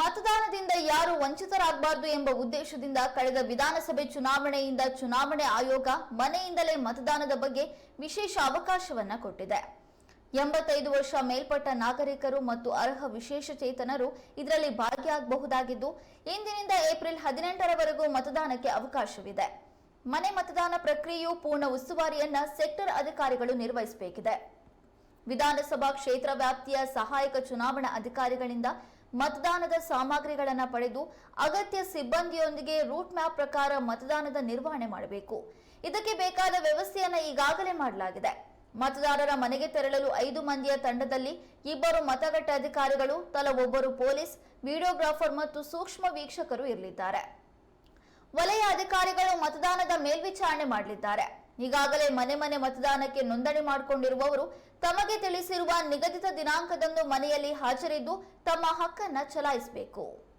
ಮತದಾನದಿಂದ ಯಾರು ವಂಚಿತರಾಗಬಾರದು ಎಂಬ ಉದ್ದೇಶದಿಂದ ಕಳೆದ ವಿಧಾನಸಭೆ ಚುನಾವಣೆಯಿಂದ ಚುನಾವಣೆ ಆಯೋಗ ಮನೆಯಿಂದಲೇ ಮತದಾನದ ಬಗ್ಗೆ ವಿಶೇಷ ಅವಕಾಶವನ್ನ ಕೊಟ್ಟಿದೆ. ಎಂಬತ್ತೈದು ವರ್ಷ ಮೇಲ್ಪಟ್ಟ ನಾಗರಿಕರು ಮತ್ತು ಅರ್ಹ ವಿಶೇಷ ಚೇತನರು ಇದರಲ್ಲಿ ಭಾಗಿಯಾಗಬಹುದಾಗಿದ್ದು, ಇಂದಿನಿಂದ ಏಪ್ರಿಲ್ ಹದಿನೆಂಟರವರೆಗೂ ಮತದಾನಕ್ಕೆ ಅವಕಾಶವಿದೆ. ಮನೆ ಮತದಾನ ಪ್ರಕ್ರಿಯೆಯು ಪೂರ್ಣ ಉಸ್ತುವಾರಿಯನ್ನ ಸೆಕ್ಟರ್ ಅಧಿಕಾರಿಗಳು ನಿರ್ವಹಿಸಬೇಕಿದೆ. ವಿಧಾನಸಭಾ ಕ್ಷೇತ್ರ ವ್ಯಾಪ್ತಿಯ ಸಹಾಯಕ ಚುನಾವಣಾ ಅಧಿಕಾರಿಗಳಿಂದ ಮತದಾನದ ಸಾಮಗ್ರಿಗಳನ್ನು ಪಡೆದು ಅಗತ್ಯ ಸಿಬ್ಬಂದಿಯೊಂದಿಗೆ ರೂಟ್ ಮ್ಯಾಪ್ ಪ್ರಕಾರ ಮತದಾನದ ನಿರ್ವಹಣೆ ಮಾಡಬೇಕು. ಇದಕ್ಕೆ ಬೇಕಾದ ವ್ಯವಸ್ಥೆಯನ್ನು ಈಗಾಗಲೇ ಮಾಡಲಾಗಿದೆ. ಮತದಾರರ ಮನೆಗೆ ತೆರಳಲು ಐದು ಮಂದಿಯ ತಂಡದಲ್ಲಿ ಇಬ್ಬರು ಮತಗಟ್ಟೆ ಅಧಿಕಾರಿಗಳು, ತಲಾ ಒಬ್ಬರು ಪೊಲೀಸ್, ವಿಡಿಯೋಗ್ರಾಫರ್ ಮತ್ತು ಸೂಕ್ಷ್ಮ ವೀಕ್ಷಕರು ಇರಲಿದ್ದಾರೆ. ವಲಯ ಅಧಿಕಾರಿಗಳು ಮತದಾನದ ಮೇಲ್ವಿಚಾರಣೆ ಮಾಡಲಿದ್ದಾರೆ. ಈಗಾಗಲೇ ಮನೆ ಮನೆ ಮತದಾನಕ್ಕೆ ನೋಂದಣಿ ಮಾಡಿಕೊಂಡಿರುವವರು ತಮಗೆ ತಿಳಿಸಿರುವ ನಿಗದಿತ ದಿನಾಂಕದಂದು ಮನೆಯಲ್ಲಿ ಹಾಜರಿದ್ದು ತಮ್ಮ ಹಕ್ಕನ್ನ ಚಲಾಯಿಸಬೇಕು.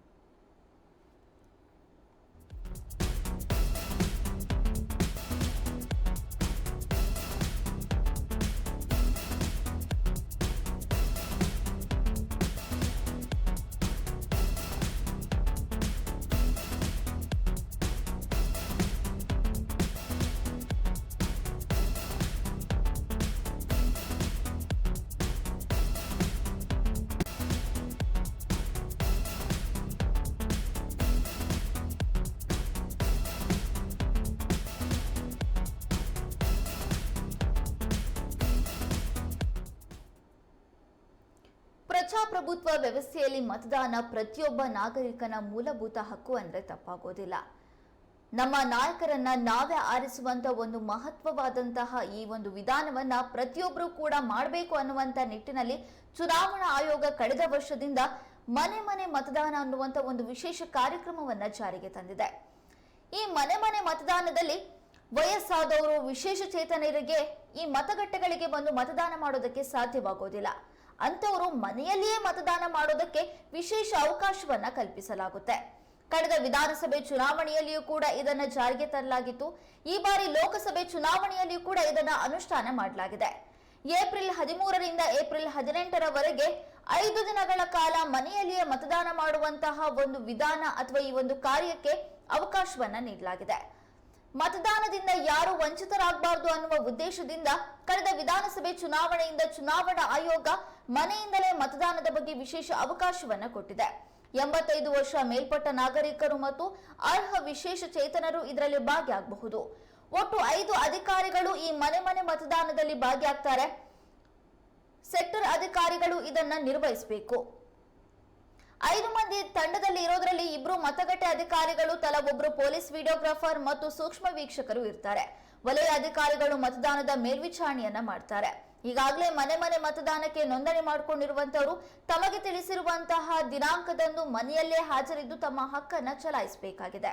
ಪ್ರಜಾಪ್ರಭುತ್ವ ವ್ಯವಸ್ಥೆಯಲ್ಲಿ ಮತದಾನ ಪ್ರತಿಯೊಬ್ಬ ನಾಗರಿಕನ ಮೂಲಭೂತ ಹಕ್ಕು ಅಂದ್ರೆ ತಪ್ಪಾಗೋದಿಲ್ಲ. ನಮ್ಮ ನಾಯಕರನ್ನ ನಾವೇ ಆರಿಸುವಂತ ಒಂದು ಮಹತ್ವವಾದಂತಹ ಈ ಒಂದು ವಿಧಾನವನ್ನ ಪ್ರತಿಯೊಬ್ಬರು ಕೂಡ ಮಾಡಬೇಕು ಅನ್ನುವಂತ ನಿಟ್ಟಿನಲ್ಲಿ ಚುನಾವಣಾ ಆಯೋಗ ಕಳೆದ ವರ್ಷದಿಂದ ಮನೆ ಮನೆ ಮತದಾನ ಅನ್ನುವಂತ ಒಂದು ವಿಶೇಷ ಕಾರ್ಯಕ್ರಮವನ್ನ ಜಾರಿಗೆ ತಂದಿದೆ. ಈ ಮನೆ ಮನೆ ಮತದಾನದಲ್ಲಿ ವಯಸ್ಸಾದವರು ವಿಶೇಷ ಚೇತನರಿಗೆ ಈ ಮತಗಟ್ಟೆಗಳಿಗೆ ಬಂದು ಮತದಾನ ಮಾಡೋದಕ್ಕೆ ಸಾಧ್ಯವಾಗೋದಿಲ್ಲ. ಅಂತವರು ಮನೆಯಲ್ಲಿಯೇ ಮತದಾನ ಮಾಡೋದಕ್ಕೆ ವಿಶೇಷ ಅವಕಾಶವನ್ನ ಕಲ್ಪಿಸಲಾಗುತ್ತೆ. ಕಳೆದ ವಿಧಾನಸಭೆ ಚುನಾವಣೆಯಲ್ಲಿಯೂ ಕೂಡ ಇದನ್ನ ಜಾರಿಗೆ ತರಲಾಗಿತ್ತು. ಈ ಬಾರಿ ಲೋಕಸಭೆ ಚುನಾವಣೆಯಲ್ಲಿಯೂ ಕೂಡ ಇದನ್ನ ಅನುಷ್ಠಾನ ಮಾಡಲಾಗಿದೆ. ಏಪ್ರಿಲ್ ಹದಿಮೂರರಿಂದ ಏಪ್ರಿಲ್ ಹದಿನೆಂಟರವರೆಗೆ ಐದು ದಿನಗಳ ಕಾಲ ಮನೆಯಲ್ಲಿಯೇ ಮತದಾನ ಮಾಡುವಂತಹ ಒಂದು ವಿಧಾನ ಅಥವಾ ಈ ಒಂದು ಕಾರ್ಯಕ್ಕೆ ಅವಕಾಶವನ್ನ ನೀಡಲಾಗಿದೆ. ಮತದಾನದಿಂದ ಯಾರು ವಂಚಿತರಾಗಬಾರದು ಅನ್ನುವ ಉದ್ದೇಶದಿಂದ ಕಳೆದ ವಿಧಾನಸಭೆ ಚುನಾವಣೆಯಿಂದ ಚುನಾವಣಾ ಆಯೋಗ ಮನೆಯಿಂದಲೇ ಮತದಾನದ ಬಗ್ಗೆ ವಿಶೇಷ ಅವಕಾಶವನ್ನು ಕೊಟ್ಟಿದೆ. ಎಂಬತ್ತೈದು ವರ್ಷ ಮೇಲ್ಪಟ್ಟ ನಾಗರಿಕರು ಮತ್ತು ಅರ್ಹ ವಿಶೇಷ ಚೇತನರು ಇದರಲ್ಲಿ ಭಾಗಿಯಾಗಬಹುದು. ಒಟ್ಟು ಐದು ಅಧಿಕಾರಿಗಳು ಈ ಮನೆ ಮನೆ ಮತದಾನದಲ್ಲಿ ಭಾಗಿಯಾಗ್ತಾರೆ. ಸೆಕ್ಟರ್ ಅಧಿಕಾರಿಗಳು ಇದನ್ನ ನಿರ್ವಹಿಸಬೇಕು. ಐದು ಮಂದಿ ತಂಡದಲ್ಲಿ ಇರೋದ್ರಲ್ಲಿ ಇಬ್ರು ಮತಗಟ್ಟೆ ಅಧಿಕಾರಿಗಳು ತಲಾ ಒಬ್ರು ಪೊಲೀಸ್ ವಿಡಿಯೋಗ್ರಾಫರ್ ಮತ್ತು ಸೂಕ್ಷ್ಮ ವೀಕ್ಷಕರು ಇರ್ತಾರೆ. ವಲಯ ಅಧಿಕಾರಿಗಳು ಮತದಾನದ ಮೇಲ್ವಿಚಾರಣೆಯನ್ನ ಮಾಡ್ತಾರೆ. ಈಗಾಗಲೇ ಮನೆ ಮನೆ ಮತದಾನಕ್ಕೆ ನೋಂದಣಿ ಮಾಡಿಕೊಂಡಿರುವಂತವರು ತಮಗೆ ತಿಳಿಸಿರುವಂತಹ ದಿನಾಂಕದಂದು ಮನೆಯಲ್ಲೇ ಹಾಜರಿದ್ದು ತಮ್ಮ ಹಕ್ಕನ್ನ ಚಲಾಯಿಸಬೇಕಾಗಿದೆ.